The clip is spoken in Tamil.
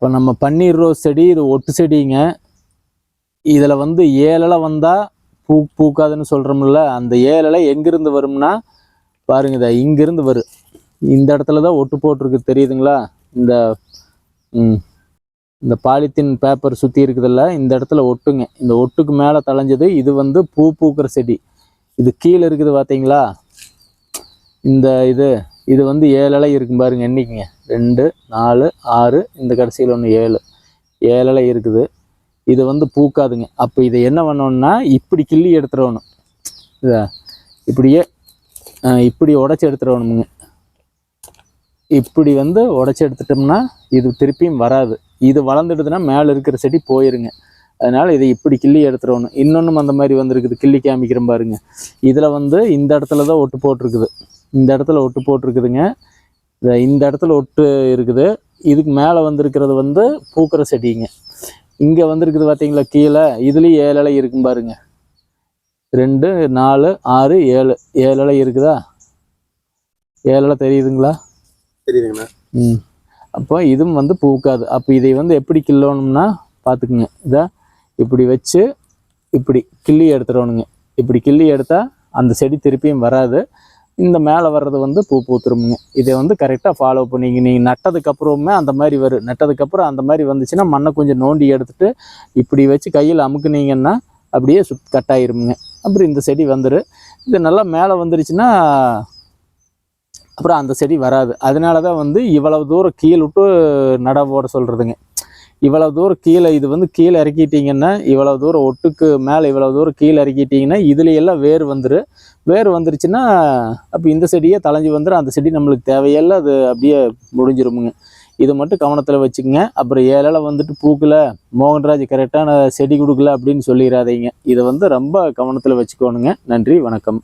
இப்போ நம்ம பன்னீர் ரோஸ் செடி இது ஒட்டு செடிங்க. இதில் வந்து ஏழலை வந்தால் பூ பூக்காதுன்னு சொல்கிறோம்ல அந்த ஏழலை எங்கேருந்து வரும்னா பாருங்க இதை இங்கேருந்து வரும் இந்த இடத்துல தான் ஒட்டு போட்டிருக்கு தெரியுதுங்களா? இந்த இந்த பாலித்தீன் பேப்பர் சுற்றி இருக்குதுல்ல இந்த இடத்துல ஒட்டுங்க. இந்த ஒட்டுக்கு மேலே தளைஞ்சது இது வந்து பூ பூக்கிற செடி. இது கீழே இருக்குது பார்த்தீங்களா இந்த இது இது வந்து ஏழலை இருக்கும் பாருங்க என்னைக்குங்க ரெண்டு நாலு ஆறு இந்த கடைசியில் ஒன்று ஏழு. ஏழலை இருக்குது. இது வந்து பூக்காதுங்க. அப்போ இதை என்ன பண்ணோன்னா இப்படி கிள்ளி எடுத்துடணும். இதை இப்படியே இப்படி உடச்சி எடுத்துடணுமுங்க. இப்படி வந்து உடச்சி எடுத்துட்டோம்னா இது திருப்பியும் வராது. இது வளர்ந்துடுதுன்னா மேலே இருக்கிற செடி போயிருங்க. அதனால இதை இப்படி கிள்ளி எடுத்துடணும். இன்னொன்றும் அந்த மாதிரி வந்துருக்குது. கிள்ளி காமிக்கிற பாருங்க. இதில் வந்து இந்த இடத்துல தான் ஒட்டு போட்டிருக்குது. இந்த இடத்துல ஒட்டு போட்டிருக்குதுங்க. இந்த இந்த இடத்துல ஒட்டு இருக்குது. இதுக்கு மேலே வந்திருக்கிறது வந்து பூக்கிற செடிங்க. இங்கே வந்திருக்குது பார்த்தீங்களா கீழே. இதுலேயும் ஏழு இலை இருக்கும் பாருங்க. ரெண்டு நாலு ஆறு ஏழு. ஏழு இலை இருக்குதா? ஏழு இலை தெரியுதுங்களா? தெரியுதுங்கண்ணா ம். அப்போ இதுவும் வந்து பூக்காது. அப்போ இதை வந்து எப்படி கிள்ளணும்னா பார்த்துக்குங்க இதை இப்படி வச்சு இப்படி கிள்ளி எடுத்துடணுங்க. இப்படி கிள்ளி எடுத்தால் அந்த செடி திருப்பியும் வராது. இந்த மேலே வர்றது வந்து பூ பூத்துருமுங்க. இதை வந்து கரெக்டாக ஃபாலோ பண்ணிங்க நீங்கள் நட்டதுக்கப்புறமே அந்த மாதிரி வரும் நட்டதுக்கப்புறம் அந்த மாதிரி வந்துச்சுன்னா மண்ணை கொஞ்சம் நோண்டி எடுத்துட்டு இப்படி வச்சு கையில் அமுக்குனீங்கன்னா அப்படியே சுத் கட்டாயிருமுங்க அப்புறம் இந்த செடி வந்துடும் இது நல்லா மேலே வந்துருச்சுன்னா அப்புறம் அந்த செடி வராது. அதனால தான் வந்து இவ்வளவு தூரம் கீழ் விட்டு நட போட சொல்கிறதுங்க இவ்வளவு தூரம் கீழே இது வந்து கீழே இறக்கிட்டீங்கன்னா இவ்வளவு தூரம் ஒட்டுக்கு மேலே இவ்வளவு தூரம் கீழே இறக்கிட்டீங்கன்னா இதுலையெல்லாம் வேர் வந்துடும் வேர் வந்துருச்சுன்னா அப்போ இந்த செடியே தலைஞ்சி வந்துடும் அந்த செடி நம்மளுக்கு தேவையில்லை அது அப்படியே முடிஞ்சிருமுங்க. இது மட்டும் கவனத்தில் வச்சுக்கோங்க. அப்புறம் ஏழால வந்துட்டு பூக்கல மோகன்ராஜ் கரெக்டான செடி கொடுக்கல அப்படின்னு சொல்லிடாதீங்க. இதை வந்து ரொம்ப கவனத்தில் வச்சுக்கோணுங்க. நன்றி வணக்கம்.